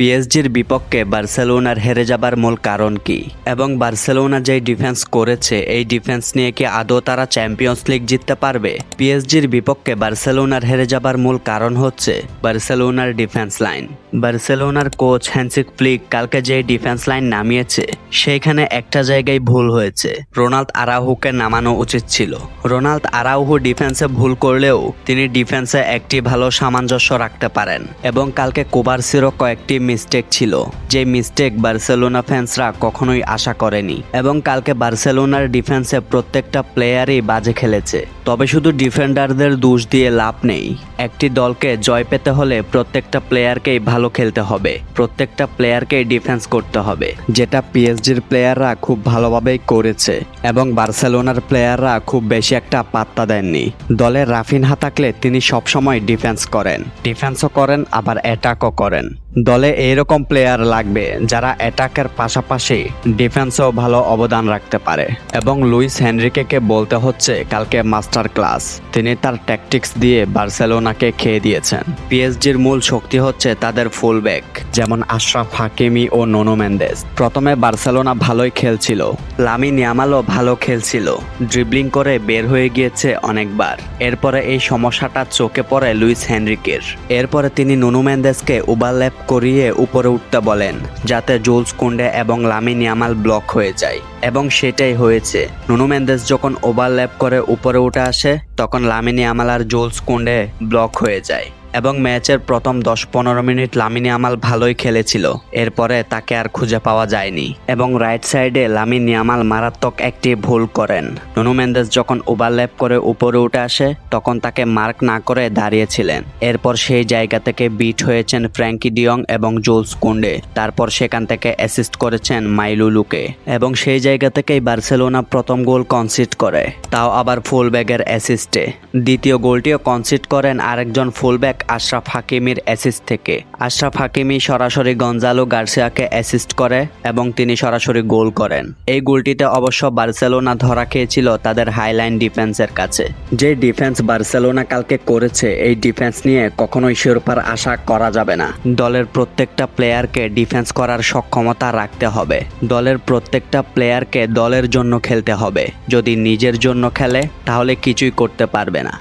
পিএসজির বিপক্ষে বার্সেলোনার হেরে যাবার মূল কারণ কি? এবং বার্সেলোনা যে ডিফেন্স করেছে, এই ডিফেন্স নিয়ে কি আদৌ তারা চ্যাম্পিয়ন্স লিগ জিততে পারবে? পিএসজির বিপক্ষে বার্সেলোনার হেরে যাবার মূল কারণ হচ্ছে বার্সেলোনার ডিফেন্স লাইন বার্সেলোনার কোচ হ্যান্সিক ফ্লিক কালকে যে ডিফেন্স লাইন নামিয়েছে, সেইখানে একটা জায়গায় ভুল হয়েছে। রোনাল্ড আরাহুকে নামানো উচিত ছিল। রোনাল্ড আরাউহু ডিফেন্সে ভুল করলেও তিনি ডিফেন্সে একটি ভালো সামঞ্জস্য রাখতে পারেন। এবং কালকে কোবার্সিরও কয়েকটি মিস্টেক ছিল, যে মিস্টেক বার্সেলোনা ফ্যান্সরা কখনোই আশা করেনি। এবং কালকে বার্সেলোনার ডিফেন্সে প্রত্যেকটা প্লেয়ারই বাজে খেলেছে। তবে শুধু ডিফেন্ডারদের দোষ দিয়ে লাভ নেই, একটি দলকে জয় পেতে হলে প্রত্যেকটা প্লেয়ারকেই ভালো খেলতে হবে, প্রত্যেকটা প্লেয়ারকেই ডিফেন্স করতে হবে, যেটা পিএসজির প্লেয়াররা খুব ভালোভাবেই করেছে, এবং বার্সেলোনার প্লেয়াররা খুব বেশি একটা পাত্তা দেননি। দলে রাফিনহা থাকলে তিনি সবসময় ডিফেন্স করেন ডিফেন্সও করেন, আবার অ্যাটাকও করেন। দলে এইরকম প্লেয়ার লাগবে যারা অ্যাটাকের পাশাপাশি ডিফেন্সেও ভালো অবদান রাখতে পারে। এবং লুইস হেনরিকেকে বলতে হচ্ছে, কালকে মাস্টার ক্লাস তিনি তার ট্যাকটিক্স দিয়ে বার্সেলোনাকে খেয়ে দিয়েছেন। পিএসজির মূল শক্তি হচ্ছে তাদের ফুলব্যাক যেমন আশরাফ হাকিমি ও নোনো মেন্দেস প্রথমে বার্সেলোনা ভালোই খেলছিল। লামি নিয়ামালও ভালো খেলছিল। ড্রিবলিং করে বের হয়ে গিয়েছে অনেকবার। এরপরে এই সমস্যাটা চোখে পড়ে লুইস হেনরিকের এরপরে তিনি নুনু মেন্দেসকে ওভারল্যাপ করিয়ে উপরে উঠতে বলেন, যাতে জোলস কুন্ডে এবং লামি নিয়ামাল ব্লক হয়ে যায়। এবং সেটাই হয়েছে। নুনু মেন্দেস যখন ওভারল্যাপ করে উপরে উঠে আসে, তখন লামিনী আমাল আর জোলস কুন্ডে ব্লক হয়ে যায়। এবং ম্যাচের প্রথম দশ পনেরো মিনিট লামিনি আমাল ভালোই খেলেছিল। এরপরে তাকে আর খুঁজে পাওয়া যায়নি। এবং রাইট সাইডে লামিনি আমাল মারাত্মক একটি ভুল করেন। নুনু মেন্দেস যখন ওভারল্যাপ করে উপরে উঠে আসে, তখন তাকে মার্ক না করে দাঁড়িয়েছিলেন। এরপর সেই জায়গা থেকে বিট হয়েছেন ফ্র্যাঙ্কি ডিয়ং এবং জুলস কুন্ডে। তারপর সেখান থেকে অ্যাসিস্ট করেছেন মাইলুলুকে এবং সেই জায়গা থেকেই বার্সেলোনা প্রথম গোল কনসিড করে। তাও আবার ফুলব্যাগের অ্যাসিস্টে। দ্বিতীয় গোলটিও কনসিড করেন আরেকজন ফুলব্যাক আশরাফ হাকিমির অ্যাসিস্ট থেকে। আশরাফ হাকিমি সরাসরি গঞ্জালো গার্সিয়াকে অ্যাসিস্ট করে এবং তিনি সরাসরি গোল করেন। এই গোলটিতে অবশ্য বার্সেলোনা ধরা খেয়েছিল তাদের হাইলাইন ডিফেন্সের কাছে। যে ডিফেন্স বার্সেলোনা কালকে করেছে, এই ডিফেন্স নিয়ে কখনোই শিরোপার আশা করা যাবে না। দলের প্রত্যেকটা প্লেয়ারকে ডিফেন্স করার সক্ষমতা রাখতে হবে। দলের প্রত্যেকটা প্লেয়ারকে দলের জন্য খেলতে হবে। যদি নিজের জন্য খেলে, তাহলে কিছুই করতে পারবে না।